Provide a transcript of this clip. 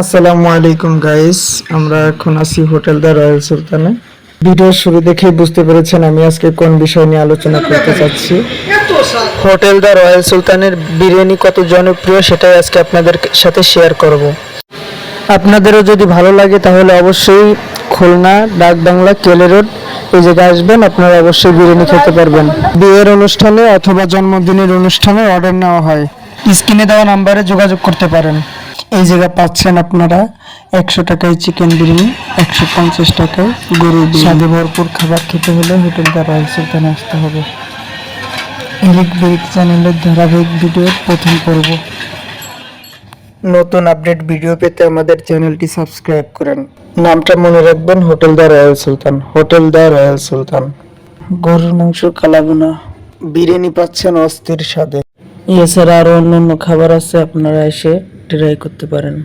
আসসালামু আলাইকুম গাইস আমরা এখন আছি হোটেল দ্য রয়্যাল সুলতানে। ভিডিও শুরু দেখেই বুঝতে পেরেছেন আমি আজকে কোন বিষয় নিয়ে আলোচনা করতে চাচ্ছি। হোটেল দ্য রয়্যাল সুলতানের বিরিয়ানি কত জনপ্রিয় সেটাই আজকে আপনাদের সাথে শেয়ার করব। আপনাদেরও যদি ভালো লাগে তাহলে অবশ্যই খুলনা ডাক বাংলা কেলে রোড এই জায়গায় আসবেন, আপনারা অবশ্যই বিরিয়ানি খেতে পারবেন। বিয়ের অনুষ্ঠানে অথবা জন্মদিনের অনুষ্ঠানে অর্ডার নেওয়া হয়। স্ক্রিনে দেওয়া নাম্বারে যোগাযোগ করতে পারেন। এই জায়গা পাচ্ছেন আপনারা একশো টাকায় চিকেন বিরিয়ানি একশো পঞ্চাশ টাকায় গরু স্বাদে ভরপুর খাবার খেতে হলে হোটেল দ্য রয়্যাল সুলতানে আসতে হবে। ইলিক বেরিক চ্যানেলের ধারাবাহিক ভিডিওর প্রথম পর্ব। নতুন আপডেট ভিডিও পেতে আমাদের চ্যানেলটি সাবস্ক্রাইব করেন। নামটা মনে রাখবেন hotel the royal Sultan. Hotel the royal Sultan. গরুর মাংস কালাবোনা বিরিয়ানি পাচ্ছেন অস্থির স্বাদে। এছাড়া আরও অন্যান্য খাবার আছে আপনারা এসে ট্রাই করতে পারেন।